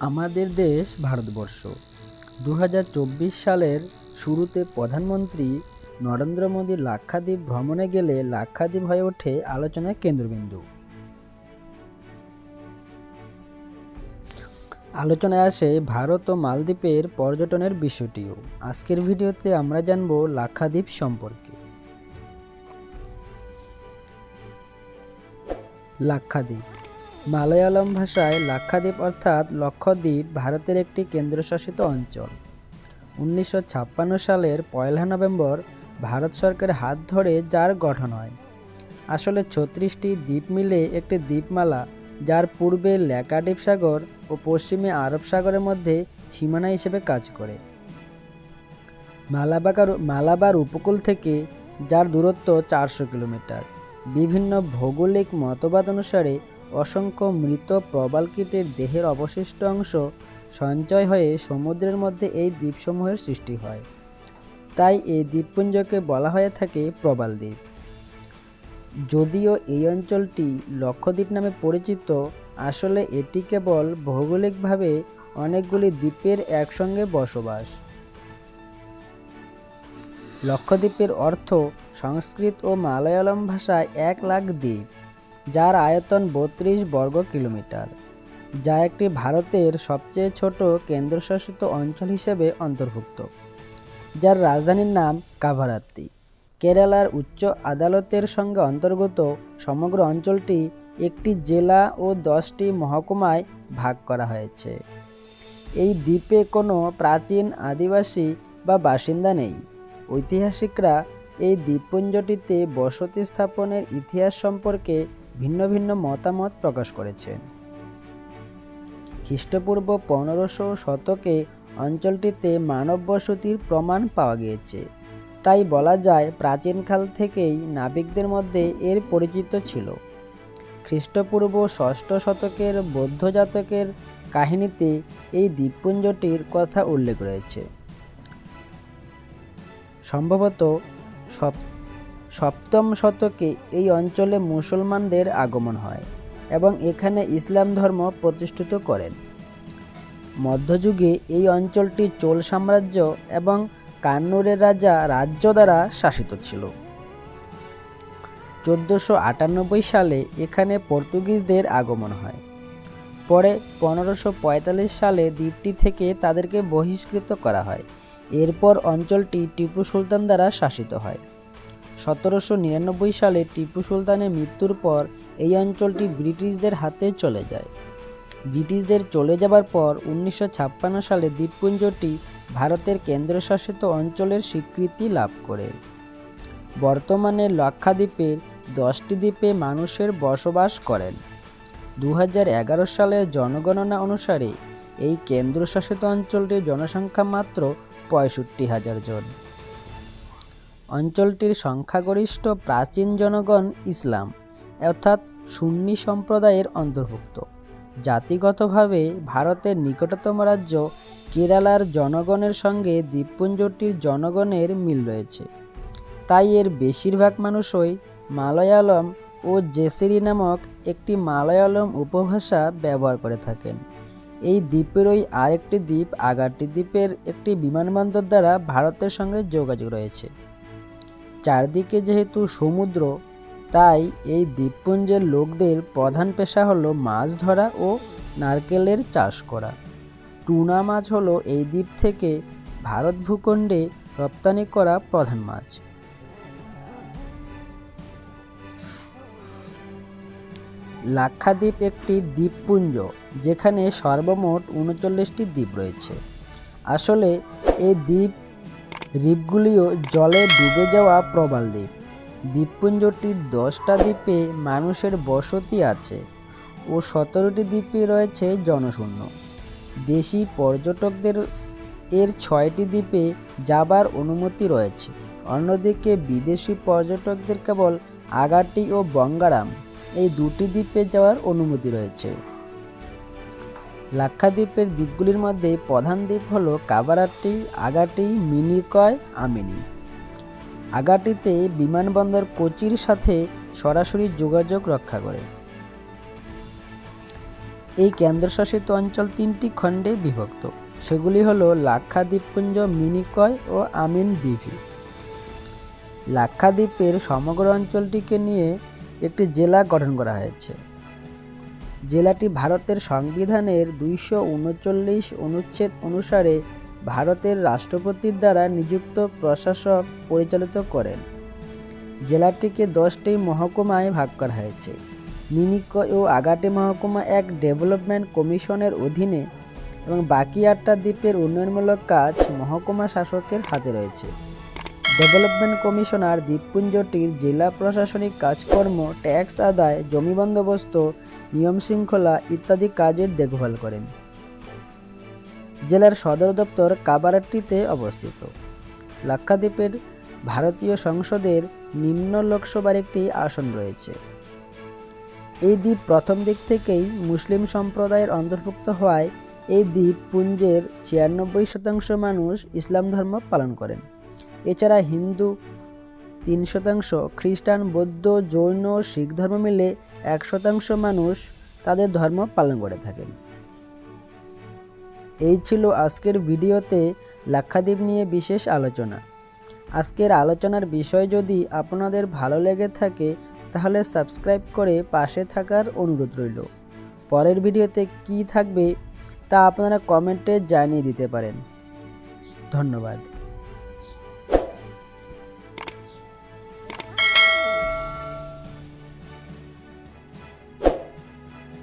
আমাদের দেশ ভারতবর্ষ। দু হাজার চব্বিশ সালের শুরুতে প্রধানমন্ত্রী নরেন্দ্র মোদী লাক্ষাদ্বীপ ভ্রমণে গেলে লাক্ষাদ্বীপ হয়ে ওঠে আলোচনার কেন্দ্রবিন্দু। আলোচনায় আসে ভারত ও মালদ্বীপের পর্যটনের বিষয়টিও। আজকের ভিডিওতে আমরা জানব লাক্ষাদ্বীপ সম্পর্কে। লাক্ষাদ্বীপ মালয়ালম ভাষায় লাক্ষাদ্বীপ অর্থাৎ লক্ষদ্বীপ ভারতের একটি কেন্দ্রশাসিত অঞ্চল। উনিশশো ছাপ্পান্ন সালের পয়লা নভেম্বর ভারত সরকারের হাত ধরে যার গঠন হয়। আসলে ছত্রিশটি দ্বীপ মিলে একটি দ্বীপমালা, যার পূর্বে ল্যাকাডিপ সাগর ও পশ্চিমে আরব সাগরের মধ্যে সীমানা হিসেবে কাজ করে। মালাবাগার মালাবার উপকূল থেকে, যার দূরত্ব চারশো কিলোমিটার। বিভিন্ন ভৌগোলিক মতবাদ অনুসারে অসংখ্য মৃত প্রবালকীটের দেহের অবশিষ্ট অংশ সঞ্চয় হয়ে সমুদ্রের মধ্যে এই দ্বীপসমূহের সৃষ্টি হয়। তাই এই দ্বীপপুঞ্জকে বলা হয়ে থাকে প্রবাল দ্বীপ। যদিও এই অঞ্চলটি লক্ষদ্বীপ নামে পরিচিত, আসলে এটি কেবল ভৌগোলিকভাবে অনেকগুলি দ্বীপের একসঙ্গে বসবাস। লক্ষদ্বীপের অর্থ সংস্কৃত ও মালয়ালম ভাষায় এক লাখ দ্বীপ। যার আয়তন বত্রিশ বর্গ কিলোমিটার, যা একটি ভারতের সবচেয়ে ছোট কেন্দ্রশাসিত অঞ্চল হিসেবে অন্তর্ভুক্ত, যার রাজধানীর নাম কাভারাত্তি। কেরালার উচ্চ আদালতের সঙ্গে অন্তর্গত সমগ্র অঞ্চলটি একটি জেলা ও দশটি মহকুমায় ভাগ করা হয়েছে। এই দ্বীপে কোনো প্রাচীন আদিবাসী বা বাসিন্দা নেই। ঐতিহাসিকরা এই দ্বীপপুঞ্জটিতে বসতি স্থাপনের ইতিহাস সম্পর্কে ভিন্ন ভিন্ন মতামত প্রকাশ করেছেন খ্রিস্টপূর্ব পনেরোশো শতকে অঞ্চলটিতে মানব বসতির প্রমাণ পাওয়া গিয়েছে। তাই বলা যায় প্রাচীনকাল থেকেই নাবিকদের মধ্যে এর পরিচিত ছিল। খ্রিস্টপূর্ব ষষ্ঠ শতকের বৌদ্ধ জাতকের কাহিনীতে এই দ্বীপপুঞ্জটির কথা উল্লেখ রয়েছে। সম্ভবত সপ সপ্তম শতকে এই অঞ্চলে মুসলমানদের আগমন হয় এবং এখানে ইসলাম ধর্ম প্রতিষ্ঠিত করেন। মধ্যযুগে এই অঞ্চলটি চোল সাম্রাজ্য এবং কান্নুরের রাজা রাজ্য দ্বারা শাসিত ছিল। চোদ্দোশো আটানব্বই সালে এখানে পর্তুগিজদের আগমন হয়। পরে পনেরোশো সালে দ্বীপটি থেকে তাদেরকে বহিষ্কৃত করা হয়। এরপর অঞ্চলটি টিপু সুলতান দ্বারা শাসিত হয়। সতেরোশো নিরানব্বই সালে টিপু সুলতানের মৃত্যুর পর এই অঞ্চলটি ব্রিটিশদের হাতে চলে যায়। ব্রিটিশদের চলে যাবার পর উনিশশো ছাপ্পান্ন সালে দ্বীপপুঞ্জটি ভারতের কেন্দ্রশাসিত অঞ্চলের স্বীকৃতি লাভ করে। বর্তমানে লাক্ষাদ্বীপের দশটি দ্বীপে মানুষের বসবাস করেন। দু হাজার এগারো সালের জনগণনা অনুসারে এই কেন্দ্রশাসিত অঞ্চলটির জনসংখ্যা মাত্র পঁয়ষট্টি হাজার জন। অঞ্চলটির সংখ্যাগরিষ্ঠ প্রাচীন জনগণ ইসলাম, অর্থাৎ সুন্নি সম্প্রদায়ের অন্তর্ভুক্ত। জাতিগতভাবে ভারতের নিকটতম রাজ্য কেরালার জনগণের সঙ্গে দ্বীপপুঞ্জটির জনগণের মিল রয়েছে। তাই এর বেশিরভাগ মানুষই মালয়ালম ও জেসেরি নামক একটি মালয়ালম উপভাষা ব্যবহার করে থাকেন। এই দ্বীপের ওই আরেকটি দ্বীপ আগারটি দ্বীপের একটি বিমানবন্দর দ্বারা ভারতের সঙ্গে যোগাযোগ রয়েছে। চারদিকে যেহেতু সমুদ্র, তাই এই দ্বীপপুঞ্জের লোকদের প্রধান পেশা হলো মাছ ধরা ও নারকেলের চাষ করা। টুনা মাছ হলো এই দ্বীপ থেকে ভারত ভূখণ্ডে রপ্তানি করা প্রধান মাছ। লাক্ষাদ্বীপ একটি দ্বীপপুঞ্জ, যেখানে সর্বমোট উনচল্লিশটি দ্বীপ রয়েছে। আসলে এই দ্বীপ দ্বীপগুলিও জলে ডুবে যাওয়া প্রবাল দ্বীপ। দ্বীপপুঞ্জটির দশটা দ্বীপে মানুষের বসতি আছে ও সতেরোটি দ্বীপে রয়েছে জনশূন্য। দেশি পর্যটকদের এর ছয়টি দ্বীপে যাবার অনুমতি রয়েছে। অন্যদিকে বিদেশি পর্যটকদের কেবল আগাটি ও বঙ্গারাম এই দুটি দ্বীপে যাওয়ার অনুমতি রয়েছে। লাক্ষাদ্বীপের দ্বীপগুলির মধ্যে প্রধান দ্বীপ হল কাবারাটি, আগাটি, মিনিকয়, আমিনি। আগাটিতে বিমানবন্দর কোচির সাথে সরাসরি যোগাযোগ রক্ষা করে। এই কেন্দ্রশাসিত অঞ্চল তিনটি খণ্ডে বিভক্ত। সেগুলি হলো লাক্ষাদ্বীপপুঞ্জ, মিনিকয় ও আমিন দ্বীপি লাক্ষাদ্বীপের সমগ্র অঞ্চলটিকে নিয়ে একটি জেলা গঠন করা হয়েছে। জেলাটি ভারতের সংবিধানের দুইশো উনচল্লিশ অনুচ্ছেদ অনুসারে ভারতের রাষ্ট্রপতির দ্বারা নিযুক্ত প্রশাসক পরিচালিত করেন। জেলাটিকে দশটি মহকুমায় ভাগ করা হয়েছে। মিনিকয় ও আগাটি মহকুমা এক ডেভেলপমেন্ট কমিশনের অধীনে এবং বাকি আটটা দ্বীপের উন্নয়নমূলক কাজ মহকুমা শাসকের হাতে রয়েছে। ডেভেলপমেন্ট কমিশনার দ্বীপপুঞ্জটির জেলা প্রশাসনিক কাজকর্ম, ট্যাক্স আদায়, জমি বন্দোবস্ত, নিয়ম শৃঙ্খলা ইত্যাদি কাজের দেখভাল করেন। জেলার সদর দপ্তর কাবারাট্টিতে অবস্থিত। লাক্ষাদ্বীপের ভারতীয় সংসদের নিম্ন লোকসভার একটি আসন রয়েছে। এই দ্বীপ প্রথম দিক থেকেই মুসলিম সম্প্রদায়ের অন্তর্ভুক্ত হওয়ায় এই দ্বীপপুঞ্জের ছিয়ানব্বই শতাংশ মানুষ ইসলাম ধর্ম পালন করেন। এছাড়া হিন্দু তিন শতাংশ, খ্রিস্টান, বৌদ্ধ, জৈন, শিখ ধর্ম মিলে এক শতাংশ মানুষ তাদের ধর্ম পালন করে থাকেন। এই ছিল আজকের ভিডিওতে লাক্ষাদ্বীপ নিয়ে বিশেষ আলোচনা। আজকের আলোচনার বিষয় যদি আপনাদের ভালো লেগে থাকে, তাহলে সাবস্ক্রাইব করে পাশে থাকার অনুরোধ রইল। পরের ভিডিওতে কি থাকবে তা আপনারা কমেন্টে জানিয়ে দিতে পারেন। ধন্যবাদ।